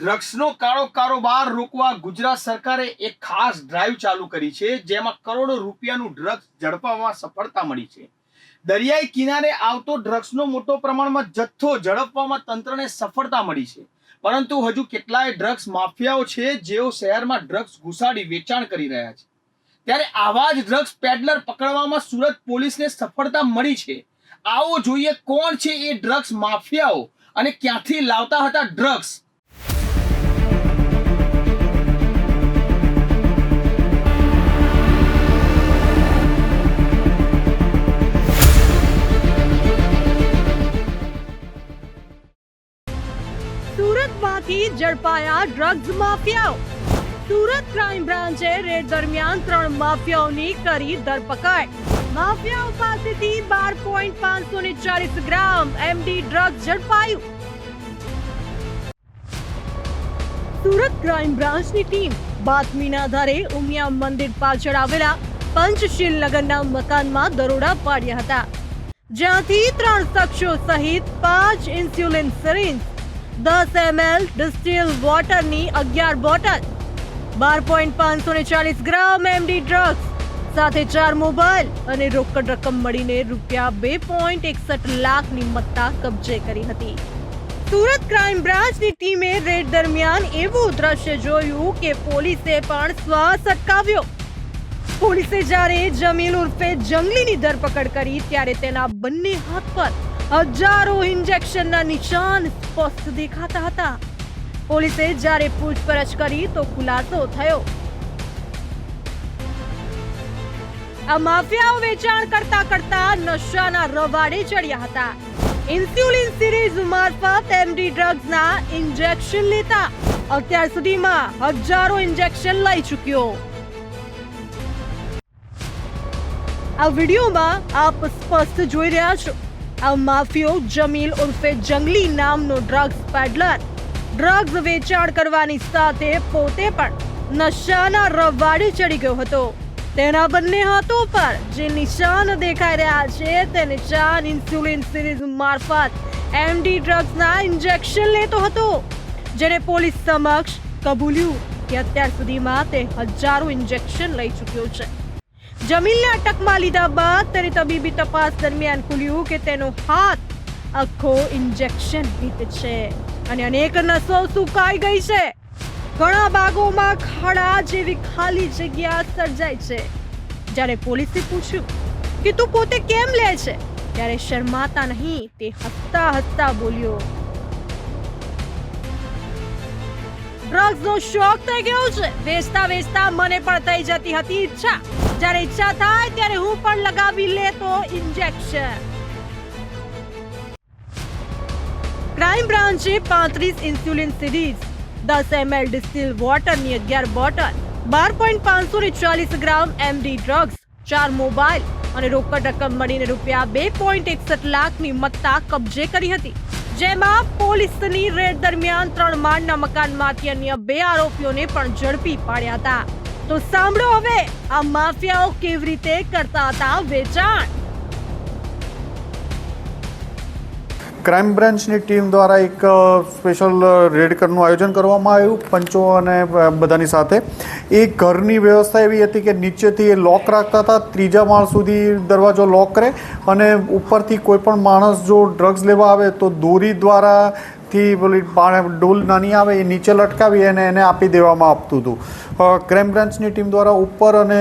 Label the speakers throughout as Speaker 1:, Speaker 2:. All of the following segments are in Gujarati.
Speaker 1: ડ્રગ્સનો કાળો કારોબાર રોકવા ગુજરાત સરકારે એક ખાસ ડ્રાઈવ ચાલુ કરી છે, જેમાં કરોડો રૂપિયાનું ડ્રગ્સ ઝડપવામાં સફળતા મળી છે. દરિયાઈ કિનારે આવતો ડ્રગ્સનો મોટો પ્રમાણમાં જથ્થો ઝડપવામાં તંત્રને સફળતા મળી છે. પરંતુ હજુ કેટલાય ડ્રગ્સ માફિયાઓ છે, જેઓ શહેરમાં ડ્રગ્સ ઘુસાડી વેચાણ કરી રહ્યા છે. ત્યારે આવા જ ડ્રગ્સ પેડલર પકડવામાં સુરત પોલીસને સફળતા મળી છે. આવો જોઈએ કોણ છે એ ડ્રગ્સ માફિયાઓ અને ક્યાંથી લાવતા હતા ડ્રગ્સ
Speaker 2: ઝડપાયા ડ્રગ્સ માફિયાઓ. સુરત ક્રાઇમ બ્રાન્ચે રેડ દરમિયાન ત્રણ માફિયાઓની કરી ધરપકડ. માફિયાઓ પાસેથી બાર પોઈન્ટ પાંચસો ને ચાલીસ ગ્રામ એમડી ડ્રગ્સ ઝડપાયું. સુરત ક્રાઇમ બ્રાન્ચની ટીમ બાતમીના આધારે ઉમિયા મંદિર પાછળ આવેલા પંચશીલ નગરના મકાનમાં દરોડા પાડ્યા હતા. જ્યાંથી ત્રણ શખ્સો સહિત પાંચ ઇન્સ્યુલિન સિરિંજ દસ એમએલ ડિસ્ટિલ વોટરની અગિયાર બોટલ, બાર પોઈન્ટ પાંચસો ને ચાલીસ ગ્રામ એમડી ડ્રગ્સ સાથે ચાર મોબાઈલ અને રોકડ રકમ મળીને રૂપિયા બે પોઈન્ટ એકસઠ લાખની મત્તા કબજે કરી હતી. સુરત ક્રાઇમ બ્રાન્ચની ટીમે રેડ દરમિયાન એવું દ્રશ્ય જોયું કે પોલીસે પણ શ્વાસ અટકાવ્યો. પોલીસે જ્યારે જમીલ ઉર્ફે જંગલીની ધરપકડ કરી, ત્યારે તેના બંને હાથ પર હજારો ઇન્જેક્શનના નિશાન સ્પષ્ટ દેખાતા હતા. પોલીસે જ્યારે પૂછપરછ કરી તો ખુલાસો થયો. આ માફિયાઓ વેચાણ કરતા કરતા નશાના રવાડે ચડ્યા હતા. ઇન્સ્યુલિન સિરીઝ મારફત એમડી ડ્રગ્સના ઇન્જેક્શન લેતા અત્યાર સુધીમાં હજારો ઇન્જેક્શન લઈ ચૂક્યો. આ વિડીયોમાં આપ સ્પષ્ટ જોઈ રહ્યા છો. આ માફિયો જમીલ ઉર્ફે જંગલી નામનો ડ્રગ્સ પેડલર ડ્રગ્સ વેચાણ કરવાની સાથે પોતે પણ નશાના રવાડે ચડી ગયો હતો. તેના બંને હાથો પર જે નિશાન દેખાઈ રહ્યા છે તે નિશાન ઇન્સ્યુલિન સિરીઝ મારફત એમડી ડ્રગ્સના ઇન્જેક્શન લેતો હતો જેને પોલીસ સમક્ષ કબૂલ્યું કે અત્યાર સુધીમાં તે હજારો ઇન્જેક્શન લઈ ચૂક્યો છે. જમીલને અટકમાં લીધા બાદ તેની તબીબી તપાસ દરમિયાન ખુલ્યું કે તેનો હાથ આખો ઇન્જેક્શન હિત છે અને અનેક નસો સુકાઈ ગઈ છે. ઘણા ભાગોમાં ખાડા જેવી ખાલી જગ્યા સર્જાય છે. જ્યારે પોલીસે પૂછ્યું કે તું પોતે કેમ લે છે? ત્યારે શરમાતા નહીં, તે હસતા હસતા બોલ્યો ડ્રગ્સ નો શોખ થઈ ગયો છે. વેચતા વેચતા મને પણ થઈ જતી હતી ઈચ્છા. જ્યારે ઈચ્છા થાય ત્યારે હું પણ લગાવી લેતો ઇન્જેક્શન ક્રાઇમ બ્રાન્ચે પાંત્રીસ ઇન્સ્યુલિન સિરીઝ દસ એમએલ ડિસ્ટિલ વોટરની અગિયાર બોટલ બાર પોઈન્ટ પાંચસો ને ચાલીસ ગ્રામ એમડી ડ્રગ્સ ચાર મોબાઈલ અને રોકડ રકમ મળીને રૂપિયા બે પોઈન્ટ એકસઠ લાખની મત્તા કબજે કરી હતી. જેમાં પોલીસની રેડ દરમિયાન ત્રણ માળના મકાનમાંથી અન્ય બે આરોપીઓને પણ ઝડપી પાડ્યા હતા. તો સાંભળો હવે, આ માફિયાઓ કેવી રીતે કરતા હતા વેચાણ?
Speaker 3: ક્રાઇમ બ્રાન્ચની ટીમ દ્વારા એક સ્પેશિયલ રેડ કરનું આયોજન કરવામાં આવ્યું, પંચો અને બધાની સાથે. એ ઘરની વ્યવસ્થા એવી હતી કે નીચેથી એ લોક રાખતા હતા, ત્રીજા માળ સુધી દરવાજો લોક કરે અને ઉપરથી કોઈ પણ માણસ જો ડ્રગ્સ લેવા આવે તો દોરી દ્વારા થી પેલી ડોલ નાની આવે એ નીચે લટકાવી અને એને આપી દેવામાં આપતું હતું. ક્રાઇમ બ્રાન્ચની ટીમ દ્વારા ઉપર અને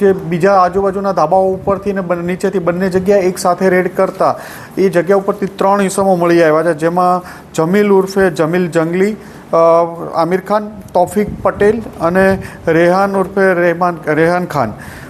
Speaker 3: જે બીજા આજુબાજુના ધાબાઓ ઉપરથી ને નીચેથી બંને જગ્યાએ એક સાથે રેડ કરતા એ જગ્યા ઉપરથી ત્રણ ઇસમો મળી આવ્યા છે, જેમાં જમીલ ઉર્ફે જમીલ જંગલી આમિર ખાન તોફિક પટેલ અને રેહાન ઉર્ફે રહેમાન રેહાન ખાન.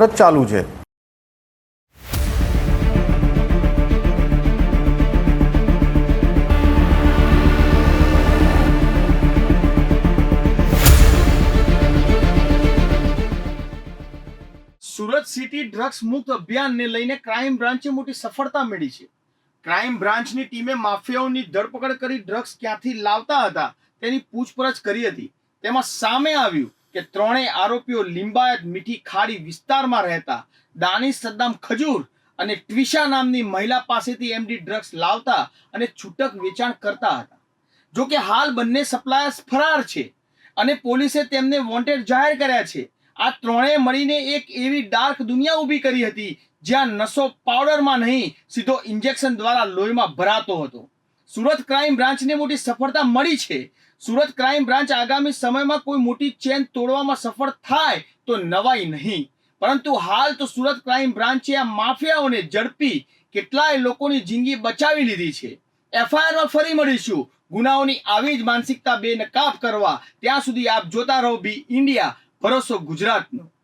Speaker 3: પૂછપરછ ચાલુ છે.
Speaker 1: સુરત સિટી ડ્રગ્સ મુક્ત અભિયાનને લઈને ક્રાઇમ બ્રાન્ચે મોટી સફળતા મળી છે. ક્રાઇમ બ્રાન્ચની ટીમે માફિયાઓની ધરપકડ કરી ડ્રગ્સ ક્યાંથી લાવતા હતા તેની પૂછપરછ કરી હતી. તેમાં સામે આવ્યું કે ત્રણેય આરોપીઓ લિંબાયત મીઠી ખાડી વિસ્તારમાં રહેતા દાનિશ સદ્દામ ખજૂર અને ટ્વિશા નામની મહિલા પાસેથી એમડી ડ્રગ્સ લાવતા અને છૂટક વેચાણ કરતા હતા. જો કે હાલ બંને સપ્લાયર્સ ફરાર છે અને પોલીસે તેમને વોન્ટેડ જાહેર કર્યા છે. આ ત્રણેય મળીને એક એવી ડાર્ક દુનિયા ઊભી કરી હતી જ્યાં નશો પાવડરમાં નહીં સીધો ઇન્જેક્શન દ્વારા લોહીમાં ભરાતો હતો. સુરત ક્રાઇમ બ્રાન્ચને મોટી સફળતા મળી છે. સુરત ક્રાઇમ બ્રાન્ચ આગામી સમયમાં કોઈ મોટી ચેન તોડવામાં સફળ થાય તો નવાઈ નહીં. પરંતુ હાલ તો સુરત ક્રાઇમ બ્રાન્ચે આ માફિયાઓને ઝડપી કેટલાય લોકોની જિંદગી બચાવી લીધી છે. એફઆઈઆરમાં ફરી મળીશું. ગુનાઓની આવી જ માનસિકતા બેનકાબ કરવા. ત્યાં સુધી આપ જોતા રહો બી ઇન્ડિયા. ભરોસો ગુજરાતનો.